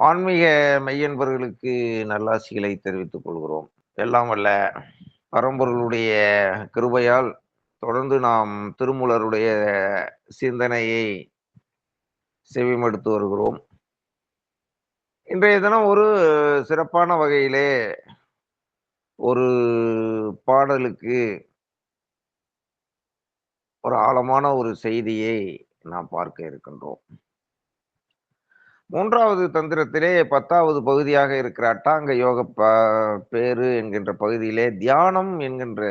ஆன்மீக மையன்பர்களுக்கு நல்லாசிகளை தெரிவித்துக் கொள்கிறோம். எல்லாம் வல்ல பரம்பொருளுடைய கிருபையால் தொடர்ந்து நாம் திருமூலருடைய சிந்தனையை செவிமடுத்து வருகிறோம். இன்றைய தினம் ஒரு சிறப்பான வகையிலே ஒரு பாடலுக்கு ஒரு ஆழமான ஒரு செய்தியை நாம் பார்க்க இருக்கின்றோம். மூன்றாவது தந்திரத்திலே பத்தாவது பகுதியாக இருக்கிற அட்டாங்க யோக ப பேரு என்கின்ற பகுதியிலே தியானம் என்கின்ற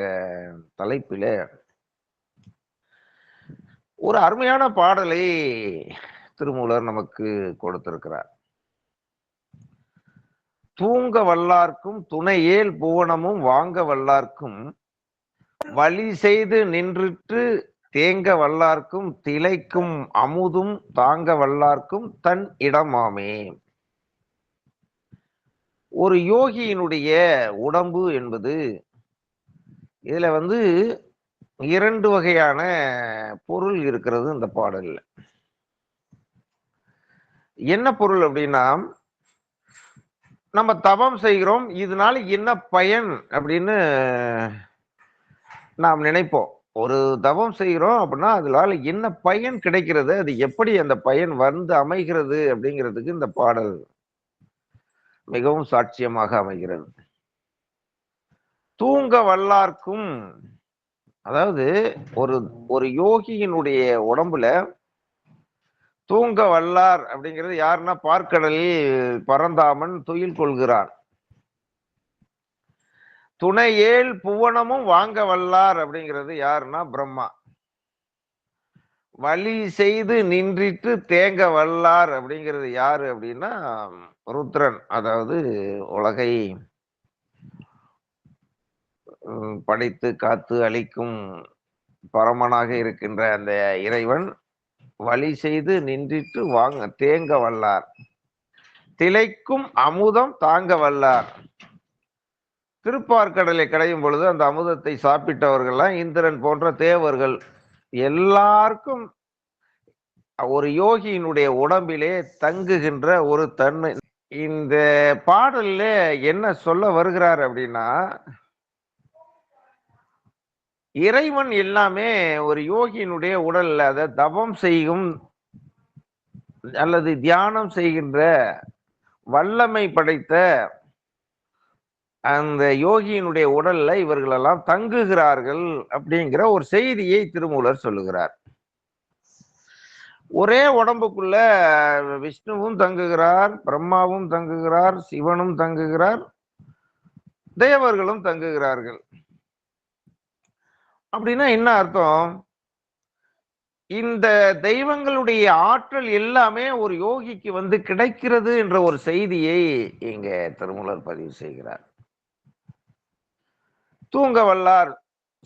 தலைப்பிலே ஒரு அருமையான பாடலை திருமூலர் நமக்கு கொடுத்திருக்கிறார். தூங்க வல்லார்க்கும் துணையேல் புவனமும் வாங்க வல்லார்க்கும் வழி செய்து நின்றுட்டு தேங்க வல்லார்க்கும் திளைக்கும் அமுதும் தாங்க வல்லார்க்கும் தன் இடமாமே. ஒரு யோகியினுடைய உடம்பு என்பது இதுல வந்து இரண்டு வகையான பொருள் இருக்கிறது இந்த பாடல்ல. என்ன பொருள் அப்படின்னா நம்ம தவம் செய்கிறோம் இதனால என்ன பயன் அப்படின்னு நாம் நினைப்போம். ஒரு தவம் செய்கிறோம் அப்படின்னா அதனால என்ன பயன் கிடைக்கிறது அது எப்படி அந்த பயன் வந்து அமைகிறது அப்படிங்கிறதுக்கு இந்த பாடல் மிகவும் சாட்சியமாக அமைகிறது. தூங்க வல்லார்க்கும் அதாவது ஒரு ஒரு யோகியினுடைய உடம்புல தூங்க வல்லார் அப்படிங்கிறது யாருன்னா பார்க்கடலில் பரந்தாமன் துயில் கொள்கிறான். துணை ஏழ் புவனமும் வாங்க வல்லார் அப்படிங்கிறது யாருன்னா பிரம்மா. வழி செய்து நின்றிட்டு தேங்க வல்லார் அப்படிங்கிறது யாரு அப்படின்னா ருத்ரன். அதாவது உலகை படைத்து காத்து அழிக்கும் பரமனாக இருக்கின்ற அந்த இறைவன் வழி செய்து நின்றிட்டு வாங்க தேங்க வல்லார். திளைக்கும் அமுதம் தாங்க வல்லார். திருப்பார்கடலை கடையும் பொழுது அந்த அமுதத்தை சாப்பிட்டவர்கள்லாம் இந்திரன் போன்ற தேவர்கள் எல்லாருக்கும் ஒரு யோகியினுடைய உடம்பிலே தங்குகின்ற ஒரு தன்மை. இந்த பாடல்ல என்ன சொல்ல வருகிறார் அப்படின்னா இறைவன் எல்லாமே ஒரு யோகியினுடைய உடல்ல அதை தவம் செய்யும் அல்லது தியானம் செய்கின்ற வல்லமை படைத்த அந்த யோகியினுடைய உடல்ல இவர்களெல்லாம் தங்குகிறார்கள் அப்படிங்கிற ஒரு செய்தியை திருமூலர் சொல்லுகிறார். ஒரே உடம்புக்குள்ள விஷ்ணுவும் தங்குகிறார் பிரம்மாவும் தங்குகிறார் சிவனும் தங்குகிறார் தேவர்களும் தங்குகிறார்கள். அப்படின்னா என்ன அர்த்தம்? இந்த தெய்வங்களுடைய ஆற்றல் எல்லாமே ஒரு யோகிக்கு வந்து கிடைக்கிறது என்ற ஒரு செய்தியை இங்க திருமூலர் பதிவு செய்கிறார். தூங்க வல்லார்.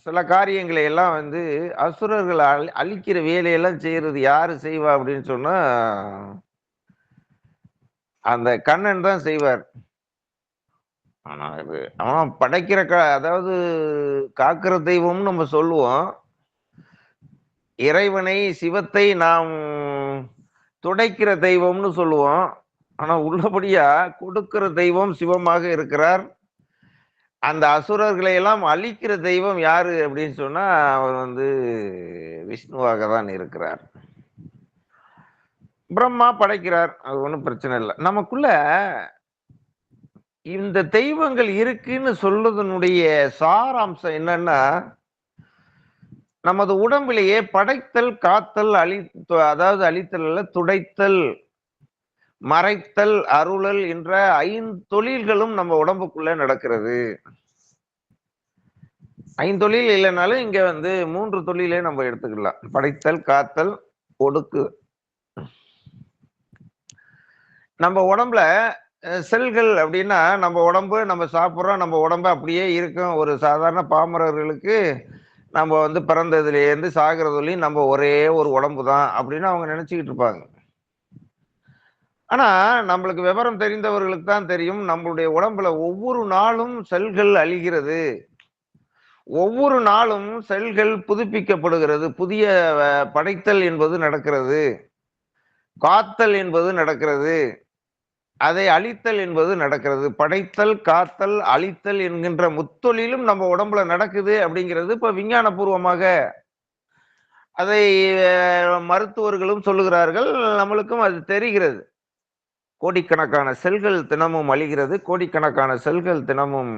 சில காரியங்களை எல்லாம் வந்து அசுரர்கள் அழிக்கிற வேலையெல்லாம் செய்யறது யாரு செய்வா அப்படின்னு சொன்னா அந்த கண்ணன் தான் செய்வார். ஆனா இது அவன் படைக்கிற க அதாவது காக்கிற தெய்வம்னு நம்ம சொல்லுவோம். இறைவனை சிவத்தை நாம் துடைக்கிற தெய்வம்னு சொல்லுவோம். ஆனா உள்ளபடியா கொடுக்கிற தெய்வம் சிவமாக இருக்கிறார். அந்த அசுரர்களை எல்லாம் அழிக்கிற தெய்வம் யாரு அப்படின்னு சொன்னா அவர் வந்து விஷ்ணுவாக தான் இருக்கிறார். பிரம்மா படைக்கிறார். அது ஒன்றும் பிரச்சனை இல்லை. நமக்குள்ள இந்த தெய்வங்கள் இருக்குன்னு சொல்றதனுடைய சாராம்சம் என்னன்னா நமது உடம்பிலேயே படைத்தல் காத்தல் அழி அதாவது அழித்தல் துடைத்தல் மறைத்தல் அருளல் என்ற ஐந்தொழில்களும் நம்ம உடம்புக்குள்ள நடக்கிறது. ஐந்தொழில் இல்லைனாலும் இங்க வந்து மூன்று தொழிலே நம்ம எடுத்துக்கலாம். படைத்தல் காத்தல் ஒடுக்கு. நம்ம உடம்புல செல்கள் அப்படின்னா நம்ம உடம்பு நம்ம சாப்பிட்றோம் நம்ம உடம்பு அப்படியே இருக்கும். ஒரு சாதாரண பாமரர்களுக்கு நம்ம வந்து பிறந்ததுலேருந்து சாகிறதுலையும் நம்ம ஒரே ஒரு உடம்பு தான் அப்படின்னு அவங்க நினச்சிக்கிட்டு இருப்பாங்க. ஆனா நம்மளுக்கு விவரம் தெரிந்தவர்களுக்கு தான் தெரியும். நம்மளுடைய உடம்புல ஒவ்வொரு நாளும் செல்கள் அழிகிறது. ஒவ்வொரு நாளும் செல்கள் புதுப்பிக்கப்படுகிறது. புதிய படைத்தல் என்பது நடக்கிறது. காத்தல் என்பது நடக்கிறது. அதை அழித்தல் என்பது நடக்கிறது. படைத்தல் காத்தல் அழித்தல் என்கின்ற முத்தொழிலும் நம்ம உடம்புல நடக்குது அப்படிங்கிறது இப்ப விஞ்ஞானபூர்வமாக அதை மருத்துவர்களும் சொல்லுகிறார்கள். நம்மளுக்கும் அது தெரிகிறது. கோடிக்கணக்கான செல்கள் தினமும் அழிகிறது கோடிக்கணக்கான செல்கள் தினமும்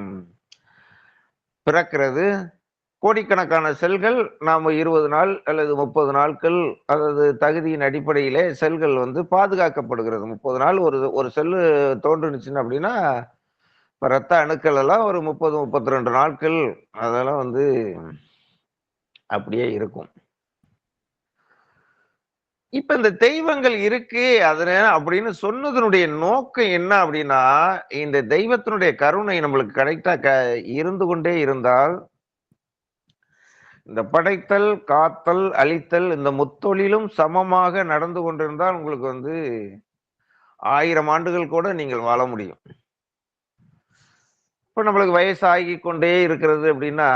பிறக்கிறது. கோடிக்கணக்கான செல்கள் நாம் இருபது நாள் அல்லது முப்பது நாட்கள் அல்லது தகுதியின் அடிப்படையிலே செல்கள் வந்து பாதுகாக்கப்படுகிறது. முப்பது நாள் ஒரு ஒரு செல்லு தோன்றுனுச்சுன்னு அப்படின்னா இப்போ ரத்த அணுக்கள் எல்லாம் ஒரு முப்பது முப்பத்தி ரெண்டு நாட்கள் அதெல்லாம் வந்து அப்படியே இருக்கும். இப்ப இந்த தெய்வங்கள் இருக்கு அதுல அப்படின்னு சொன்னதனுடைய நோக்கம் என்ன அப்படின்னா இந்த தெய்வத்தினுடைய கருணை நம்மளுக்கு கரெக்டா க இருந்து கொண்டே இருந்தால் இந்த படைத்தல் காத்தல் அழித்தல் இந்த முத்தொழிலும் சமமாக நடந்து கொண்டிருந்தால் உங்களுக்கு வந்து ஆயிரம் ஆண்டுகள் கூட நீங்கள் வாழ முடியும். இப்ப நம்மளுக்கு வயசாகி கொண்டே இருக்கிறது அப்படின்னா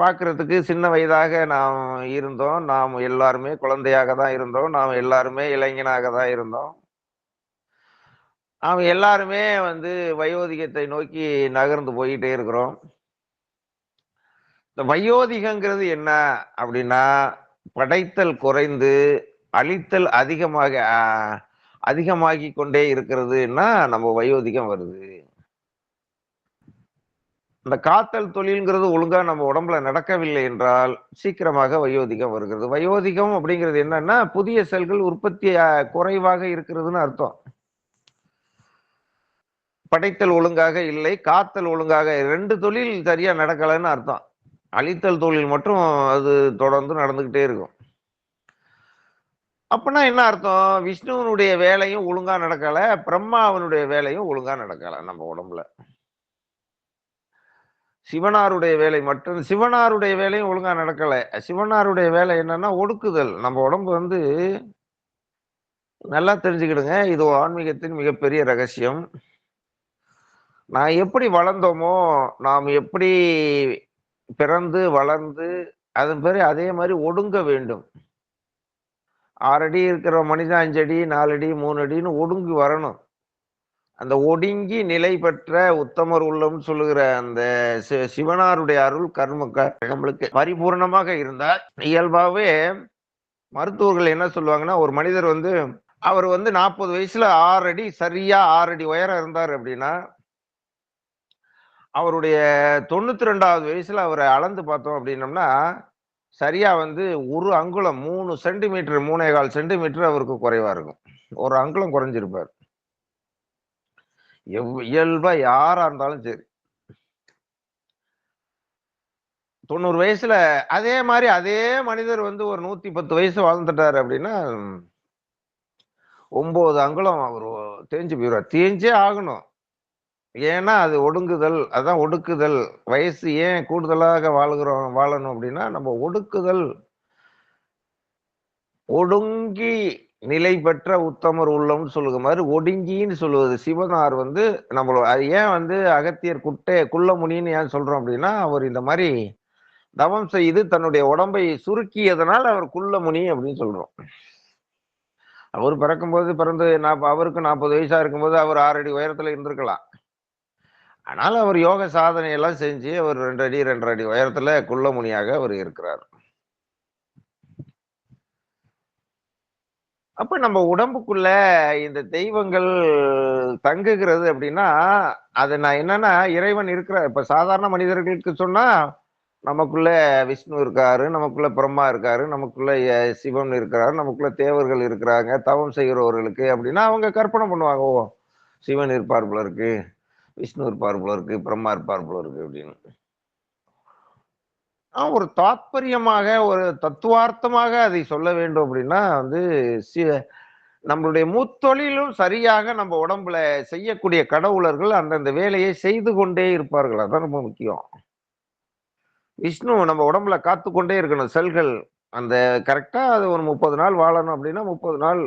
பார்க்கறதுக்கு சின்ன வயதாக நாம் இருந்தோம். நாம் எல்லாருமே குழந்தையாக தான் இருந்தோம். நாம் எல்லாருமே இளைஞனாக தான் இருந்தோம். நாம் எல்லாருமே வந்து வயோதிகத்தை நோக்கி நகர்ந்து போயிட்டே இருக்கிறோம். இந்த வயோதிகங்கிறது என்ன அப்படின்னா படைத்தல் குறைந்து அழித்தல் அதிகமாக அதிகமாகி கொண்டே இருக்கிறதுன்னா நம்ம வயோதிகம் வருது. இந்த காத்தல் தொழில்ங்கிறது ஒழுங்கா நம்ம உடம்புல நடக்கவில்லை என்றால் சீக்கிரமாக வயோதிகம் வருகிறது. வயோதிகம் அப்படிங்கிறது என்னன்னா புதிய செல்கள் உற்பத்தி குறைவாக இருக்கிறதுன்னு அர்த்தம். படைத்தல் ஒழுங்காக இல்லை காத்தல் ஒழுங்காக ரெண்டு தொழில் சரியா நடக்கலைன்னு அர்த்தம். அழித்தல் தொழில் மட்டும் அது தொடர்ந்து நடந்துகிட்டே இருக்கும். அப்படின்னா என்ன அர்த்தம்? விஷ்ணுவனுடைய வேலையும் ஒழுங்கா நடக்கல பிரம்மாவனுடைய வேலையும் ஒழுங்கா நடக்கல நம்ம உடம்புல. சிவனாருடைய வேலை மட்டும் சிவனாருடைய வேலையும் ஒழுங்கா நடக்கல. சிவனாருடைய வேலை என்னன்னா ஒடுக்குதல். நம்ம உடம்பு வந்து நல்லா தெரிஞ்சுக்கிடுங்க. இது ஆன்மீகத்தின் மிகப்பெரிய ரகசியம். நான் எப்படி வளர்ந்தோமோ நாம் எப்படி பிறந்து வளர்ந்து அதன் பேர் அதே மாதிரி ஒடுங்க வேண்டும். ஆறடி இருக்கிற மனிதன் அஞ்சடி நாலடி மூணு அடின்னு ஒடுங்கி வரணும். அந்த ஒடுங்கி நிலை பெற்ற உத்தமர் உள்ளம் சொல்லுகிற அந்த சி- சிவனாருடைய அருள் கர்ம நம்மளுக்கு பரிபூர்ணமாக இருந்தால் இயல்பாகவே மருத்துவர்கள் என்ன சொல்லுவாங்கன்னா ஒரு மனிதர் வந்து அவர் வந்து நாற்பது வயசுல ஆறு அடி சரியா ஆறு அடி உயரம் இருந்தார் அப்படின்னா அவருடைய தொண்ணூத்தி ரெண்டாவது வயசுல அவரை அளந்து பார்த்தோம் அப்படின்னம்னா சரியா வந்து ஒரு அங்குலம் மூணு சென்டிமீட்டர் மூணே கால் சென்டிமீட்டர் அவருக்கு குறைவா இருக்கும். ஒரு அங்குலம் குறைஞ்சிருப்பார். எவ் இயல்பா யாரா இருந்தாலும் சரி. தொண்ணூறு வயசுல அதே மாதிரி அதே மனிதர் வந்து ஒரு நூத்தி பத்து வயசு வாழ்ந்துட்டாரு அப்படின்னா ஒன்பது அங்குலம் அவர் தேஞ்சு போயிடுவார். தேஞ்சே ஆகணும். ஏன்னா அது ஒடுங்குதல் அதான் ஒடுக்குதல். வயசு ஏன் கூடுதலாக வாழ்கிறோம் வாழணும் அப்படின்னா நம்ம ஒடுக்குதல். ஒடுங்கி நிலை பெற்ற உத்தமர் உள்ளம்னு சொல்லுகிற மாதிரி ஒடுங்கின்னு சொல்லுவது சிவனார் வந்து நம்மளோட அது ஏன் வந்து அகத்தியர் குட்டை குள்ளமுனின்னு ஏன் சொல்றோம் அப்படின்னா அவர் இந்த மாதிரி தவம் செய்து தன்னுடைய உடம்பை சுருக்கியதனால் அவர் குள்ளமுனி அப்படின்னு சொல்றோம். அவர் பிறக்கும்போது பிறந்து நாப்ப அவருக்கு நாற்பது வயசா இருக்கும்போது அவர் ஆறு அடி உயரத்துல இருந்திருக்கலாம். ஆனால் அவர் யோக சாதனை எல்லாம் செஞ்சு அவர் ரெண்டு அடி ரெண்டரை அடி உயரத்துல குள்ளமுனியாக அவர் இருக்கிறார். அப்ப நம்ம உடம்புக்குள்ள இந்த தெய்வங்கள் தங்குகிறது அப்படின்னா அது நான் என்னன்னா இறைவன் இருக்கிற இப்ப சாதாரண மனிதர்களுக்கு சொன்னா நமக்குள்ள விஷ்ணு இருக்காரு நமக்குள்ள பிரம்மா இருக்காரு நமக்குள்ள சிவன் இருக்கிறாரு நமக்குள்ள தேவர்கள் இருக்கிறாங்க தவம் செய்கிறவர்களுக்கு அப்படின்னா அவங்க கற்பனை பண்ணுவாங்க. ஓ சிவன் இருப்பார் போல இருக்கு விஷ்ணு இருப்பார் போல இருக்கு பிரம்மா இருப்பார் போல இருக்கு அப்படின்னு. ஒரு தாத்பரியமாக ஒரு தத்துவார்த்தமாக அதை சொல்ல வேண்டும் அப்படின்னா வந்து நம்மளுடைய முத்தொழிலும் சரியாக நம்ம உடம்புல செய்யக்கூடிய கடவுளர்கள் அந்தந்த வேலையை செய்து கொண்டே இருப்பார்கள். அதான் ரொம்ப முக்கியம். விஷ்ணு நம்ம உடம்புல காத்து கொண்டே இருக்கணும். செல்கள் அந்த கரெக்டாக அது ஒரு முப்பது நாள் வாழணும் அப்படின்னா முப்பது நாள்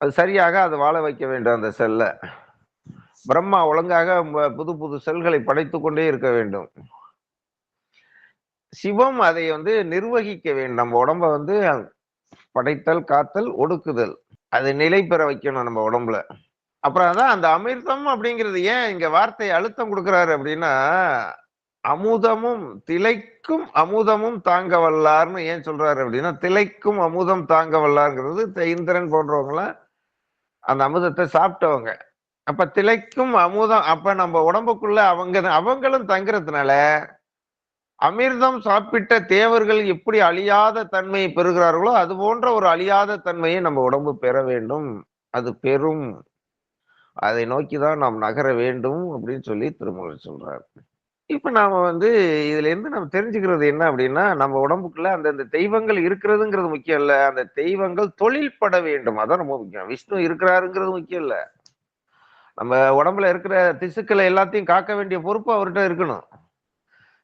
அது சரியாக அது வாழ வைக்க வேண்டும் அந்த செல்லை. பிரம்மா ஒழுங்காக புது புது செல்களை படைத்து கொண்டே இருக்க வேண்டும். சிவம் அதை வந்து நிர்வகிக்க வேண்டும். நம்ம உடம்ப வந்து படைத்தல் காத்தல் ஒடுக்குதல். அது நிலை பெற வைக்கணும் நம்ம உடம்புல. அப்புறம் அதான் அந்த அமிர்தம் அப்படிங்கிறது ஏன் இங்க வார்த்தை அழுத்தம் கொடுக்குறாரு அப்படின்னா அமுதமும் திளைக்கும் அமுதமும் தாங்க வல்லார்னு ஏன் சொல்றாரு அப்படின்னா திளைக்கும் அமுதம் தாங்க வல்லார்ங்கிறது இந்திரன் போன்றவங்களாம் அந்த அமுதத்தை சாப்பிட்டவங்க. அப்ப திளைக்கும் அமுதம் அப்ப நம்ம உடம்புக்குள்ள அவங்க அவங்களும் தங்குறதுனால அமிர்தம் சாப்பிட்ட தேவர்கள் எப்படி அழியாத தன்மையை பெறுகிறார்களோ அது போன்ற ஒரு அழியாத தன்மையை நம்ம உடம்பு பெற வேண்டும். அது பெறும் அதை நோக்கி தான் நாம் நகர வேண்டும் அப்படின்னு சொல்லி திருமூலர் சொல்றார். இப்ப நாம வந்து இதுல இருந்து நம்ம தெரிஞ்சுக்கிறது என்ன அப்படின்னா நம்ம உடம்புக்குள்ள அந்தந்த தெய்வங்கள் இருக்கிறதுங்கிறது முக்கியம் இல்ல. அந்த தெய்வங்கள் தொழில்பட வேண்டும். அதான் ரொம்ப முக்கியம். விஷ்ணு இருக்கிறாருங்கிறது முக்கியம் இல்ல. நம்ம உடம்புல இருக்கிற திசுக்களை எல்லாத்தையும் காக்க வேண்டிய பொறுப்பு அவர்கிட்ட இருக்கணும்.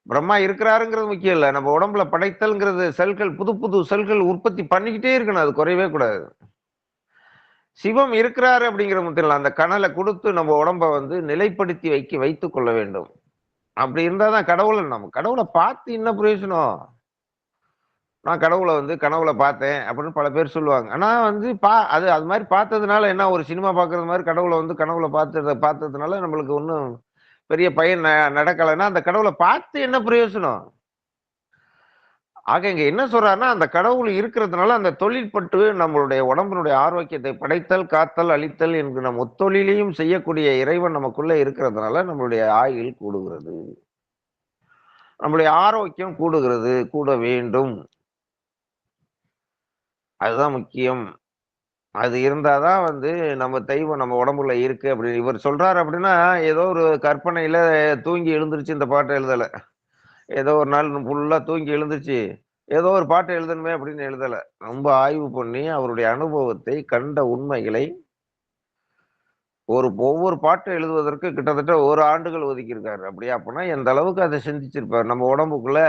பிரம்மா இருக்கிறாருங்கிறது முக்கியம் இல்லை. நம்ம உடம்புல படைத்தல்ங்கிறது செல்கள் புது புது செல்கள் உற்பத்தி பண்ணிக்கிட்டே இருக்கணும். அது குறையவே கூடாது. சிவம் இருக்கிறாரு அப்படிங்கிற முத்திரம் அந்த கனலை கொடுத்து நம்ம உடம்ப வந்து நிலைப்படுத்தி வைக்க வைத்து கொள்ள வேண்டும். அப்படி இருந்தால் தான் கடவுளை நம்ம கடவுளை பார்த்து என்ன பிரயோஜனம்? நான் கடவுளை வந்து கனவுல பார்த்தேன் அப்படின்னு பல பேர் சொல்லுவாங்க. ஆனால் வந்து பா அது அது மாதிரி பார்த்ததுனால என்ன ஒரு சினிமா பார்க்குறது மாதிரி கடவுளை வந்து கனவுல பார்த்தத பார்த்ததுனால நம்மளுக்கு ஒன்றும் பெரிய பயன் நடக்கலைன்னா அந்த கடவுளை பார்த்து என்ன பிரயோஜனம் ஆக இங்க என்ன சொல்றாருன்னா அந்த கடவுள் இருக்கிறதுனால அந்த தொழிற்பட்டு நம்மளுடைய உடம்பினுடைய ஆரோக்கியத்தை படைத்தல் காத்தல் அழித்தல் என்கிற ஒத்தொழிலையும் செய்யக்கூடிய இறைவன் நமக்குள்ள இருக்கிறதுனால நம்மளுடைய ஆயுள் கூடுகிறது. நம்மளுடைய ஆரோக்கியம் கூடுகிறது கூட வேண்டும். அதுதான் முக்கியம். அது இருந்தாதான் வந்து நம்ம தெய்வம் நம்ம உடம்புல இருக்கு அப்படி இவர் சொல்றாரு அப்படின்னா ஏதோ ஒரு கற்பனையில தூங்கி எழுந்துருச்சு இந்த பாட்டை எழுதல. ஏதோ ஒரு நாள் ஃபுல்லா தூங்கி எழுந்துருச்சு ஏதோ ஒரு பாட்டு எழுதணுமே அப்படின்னு எழுதலை. ரொம்ப ஆய்வு பண்ணி அவருடைய அனுபவத்தை கண்ட உண்மைகளை ஒரு ஒவ்வொரு பாட்டு எழுதுவதற்கு கிட்டத்தட்ட ஒரு ஆண்டுகள் ஒதுக்கியிருக்காரு. அப்படியா அப்படின்னா எந்த அளவுக்கு அதை சிந்திச்சிருப்பார்? நம்ம உடம்புக்குள்ள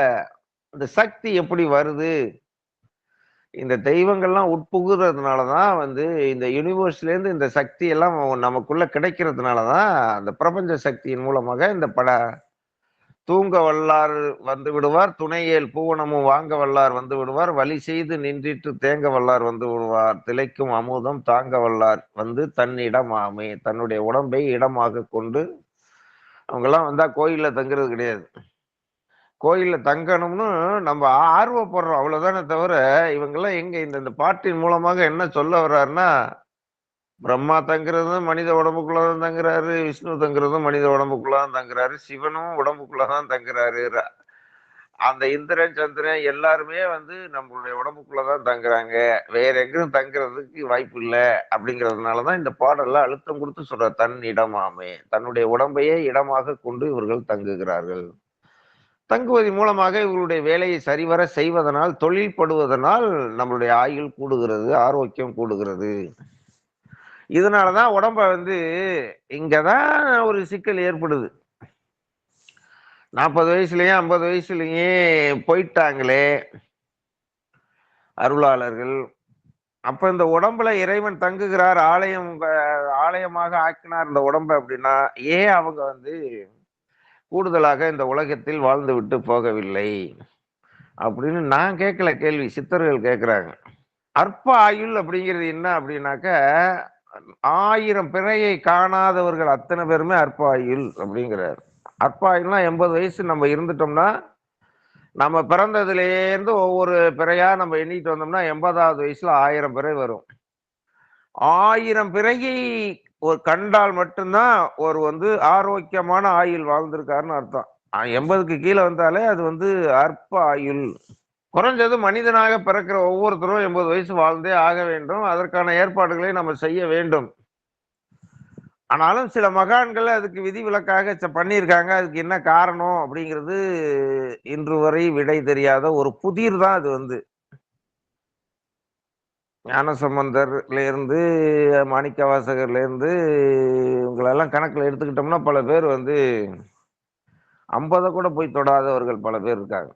அந்த சக்தி எப்படி வருது? இந்த தெய்வங்கள்லாம் உட்புகுறதுனாலதான் வந்து இந்த யூனிவர்ஸ்லேருந்து இந்த சக்தி எல்லாம் நமக்குள்ள கிடைக்கிறதுனாலதான் அந்த பிரபஞ்ச சக்தியின் மூலமாக இந்த பட தூங்க வல்லார் வந்து விடுவார் துணையேல் பூவனமும் வாங்க வல்லார் வந்து விடுவார் வழி செய்து நின்றிட்டு தேங்க வல்லார் வந்து விடுவார் திளைக்கும் அமுதம் தாங்க வல்லார் வந்து தன்னிடமாமே தன்னுடைய உடம்பை இடமாக கொண்டு அவங்கெல்லாம் வந்தா கோயிலில் தங்குறது கிடையாது. கோயிலில் தங்கணும்னு நம்ம ஆர்வப்படுறோம். அவ்வளோதானே தவிர இவங்கெல்லாம் எங்க இந்த இந்த பாட்டின் மூலமாக என்ன சொல்ல வர்றாருன்னா பிரம்மா தங்குறதும் மனித உடம்புக்குள்ளதான் தங்குறாரு விஷ்ணு தங்குறதும் மனித உடம்புக்குள்ள தான் தங்குறாரு சிவனும் உடம்புக்குள்ளதான் தங்குறாரு அந்த இந்திரன் சந்திரன் எல்லாருமே வந்து நம்மளுடைய உடம்புக்குள்ள தான் தங்குறாங்க. வேற எங்கேயும் தங்குறதுக்கு வாய்ப்பு இல்லை அப்படிங்கிறதுனாலதான் இந்த பாடல்ல அழுத்தம் கொடுத்து சொல்ற தன் இடமாமே தன்னுடைய உடம்பையே இடமாக கொண்டு இவர்கள் தங்குகிறார்கள். தங்குவதன் மூலமாக இவர்களுடைய வேலையை சரிவர செய்வதனால் தொழில்படுவதனால் நம்மளுடைய ஆயுள் கூடுகிறது ஆரோக்கியம் கூடுகிறது. இதனால தான் உடம்ப வந்து இங்கே தான் ஒரு சிக்கல் ஏற்படுது. நாற்பது வயசுலயும் ஐம்பது வயசுலயே போயிட்டாங்களே அருளாளர்கள். அப்போ இந்த உடம்புல இறைவன் தங்குகிறார் ஆலயம் ஆலயமாக ஆக்கினார் இந்த உடம்ப அப்படின்னா ஏன் அவங்க வந்து கூடுதலாக இந்த உலகத்தில் வாழ்ந்து விட்டு போகவில்லை. அப்படின்னு நான் கேட்கல கேள்வி. சித்தர்கள் கேட்குறாங்க. அற்ப ஆயுள் அப்படிங்கிறது என்ன அப்படின்னாக்க ஆயிரம் பிறையை காணாதவர்கள் அத்தனை பேருமே அற்ப ஆயுள் அப்படிங்கிறார். அற்ப ஆயுள்னா எண்பது வயசு நம்ம இருந்துட்டோம்னா நம்ம பிறந்ததுலேருந்து ஒவ்வொரு பிறையாக நம்ம எண்ணிட்டு வந்தோம்னா எண்பதாவது வயசில் ஆயிரம் பிறை வரும். ஆயிரம் பிறையை ஒரு கண்டால் மட்டும்தான் ஒரு வந்து ஆரோக்கியமான ஆயுள் வாழ்ந்திருக்காருன்னு அர்த்தம். எண்பதுக்கு கீழே வந்தாலே அது வந்து அற்ப ஆயுள். குறைஞ்சது மனிதனாக பிறக்கிற ஒவ்வொருத்தரும் எண்பது வயசு வாழ்ந்தே ஆக வேண்டும். அதற்கான ஏற்பாடுகளை நம்ம செய்ய வேண்டும். ஆனாலும் சில மகான்கள் அதுக்கு விதிவிலக்காக ச- பண்ணியிருக்காங்க. அதுக்கு என்ன காரணம் அப்படிங்கிறது இன்று வரை விடை தெரியாத ஒரு புதிர் தான் அது வந்து. ஞானசம்பந்தர்லேருந்து மாணிக்க வாசகர்லேருந்து இவங்களெல்லாம் கணக்கில் எடுத்துக்கிட்டோம்னா பல பேர் வந்து ஐம்பதை கூட போய் தொடாதவர்கள் பல பேர் இருக்காங்க.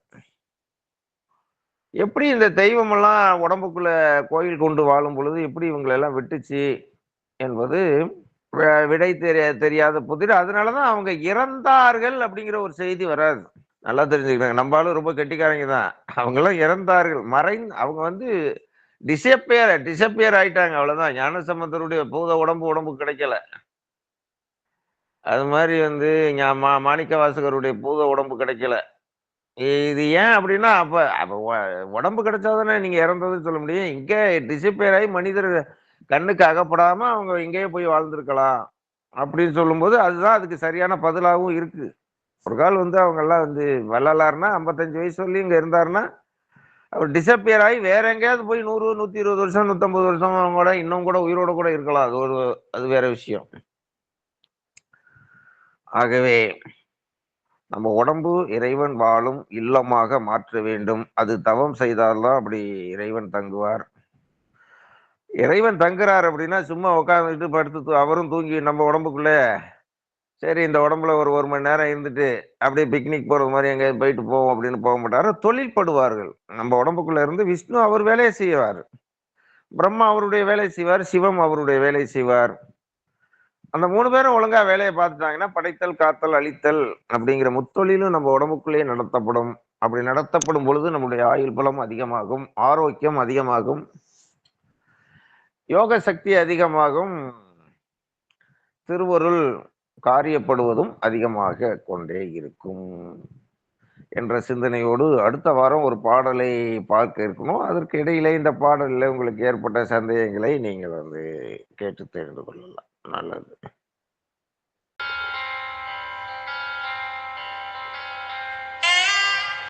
எப்படி இந்த தெய்வமெல்லாம் உடம்புக்குள்ள கோயில் கொண்டு வாழும் பொழுது எப்படி இவங்களெல்லாம் வெட்டுச்சு விட்டுச்சு என்பது விடை தெரிய தெரியாத புதிர். அதனாலதான் அவங்க இறந்தார்கள் அப்படிங்கிற ஒரு செய்தி வராது. நல்லா தெரிஞ்சுக்கிறாங்க நம்மளும் ரொம்ப கெட்டிக்காரங்க தான். அவங்களாம் இறந்தார்கள். மறைந்து அவங்க வந்து டிசப்பியர் டிசப்பியர் ஆயிட்டாங்க அவ்வளவுதான். ஞானசம்பந்தருடைய பூத உடம்பு உடம்பு கிடைக்கல. அது மாதிரி வந்து மா- மாணிக்க வாசகருடைய பூத உடம்பு கிடைக்கல. இது ஏன் அப்படின்னா அப்ப அப்ப உடம்பு கிடைச்சாதானே நீங்க இறந்ததுன்னு சொல்ல முடியும். இங்க டிசப்பியர் ஆகி மனிதர் கண்ணுக்கு அகப்படாம அவங்க இங்கேயே போய் வாழ்ந்திருக்கலாம் அப்படின்னு சொல்லும்போது அதுதான் அதுக்கு சரியான பதிலாகவும் இருக்கு. ஒரு கால் வந்து அவங்க எல்லாம் வந்து வள்ளலாருன்னா ஐம்பத்தஞ்சு வயசு சொல்லி இங்க இருந்தாருன்னா அவர் டிசப்பியர் ஆகி வேற எங்கேயாவது போய் நூறு நூத்தி இருபது வருஷம் நூத்தம்பது வருஷம் கூட இன்னும் கூட உயிரோட கூட இருக்கலாம். அது ஒரு அது வேற விஷயம். ஆகவே நம்ம உடம்பு இறைவன் வாழும் இல்லமாக மாற்ற வேண்டும். அது தவம் செய்தால்தான் அப்படி இறைவன் தங்குவார். இறைவன் தங்குறார் அப்படின்னா சும்மா உட்காந்துட்டு படுத்து தூ- அவரும் தூங்கி நம்ம உடம்புக்குள்ளே சரி இந்த உடம்புல ஒரு ஒரு மணி நேரம் இருந்துட்டு அப்படியே பிக்னிக் போறது மாதிரி எங்கேயாவது போயிட்டு போவோம் அப்படின்னு போக மாட்டாரு. தொழில்படுவார்கள். நம்ம உடம்புக்குள்ள இருந்து விஷ்ணு அவர் வேலையை செய்வார். பிரம்மா அவருடைய வேலையை செய்வார். சிவம் அவருடைய வேலையை செய்வார். அந்த மூணு பேரும் ஒழுங்கா வேலையை பார்த்துட்டாங்கன்னா படைத்தல் காத்தல் அழித்தல் அப்படிங்கிற முத்தொழிலும் நம்ம உடம்புக்குள்ளேயே நடத்தப்படும். அப்படி நடத்தப்படும் பொழுது நம்முடைய ஆயுள் பலம் அதிகமாகும் ஆரோக்கியம் அதிகமாகும் யோக சக்தி அதிகமாகும். திருவருள் காரியப்படுவதும் அதிகமாக கொண்டே இருக்கும் என்ற சிந்தனையோடு அடுத்த வாரம் ஒரு பாடலை பார்க்க இருக்கணும். அதற்கு இடையிலே இந்த பாடலில் உங்களுக்கு ஏற்பட்ட சந்தேகங்களை நீங்கள் வந்து கேட்டு தெரிந்து கொள்ளலாம். நல்லது.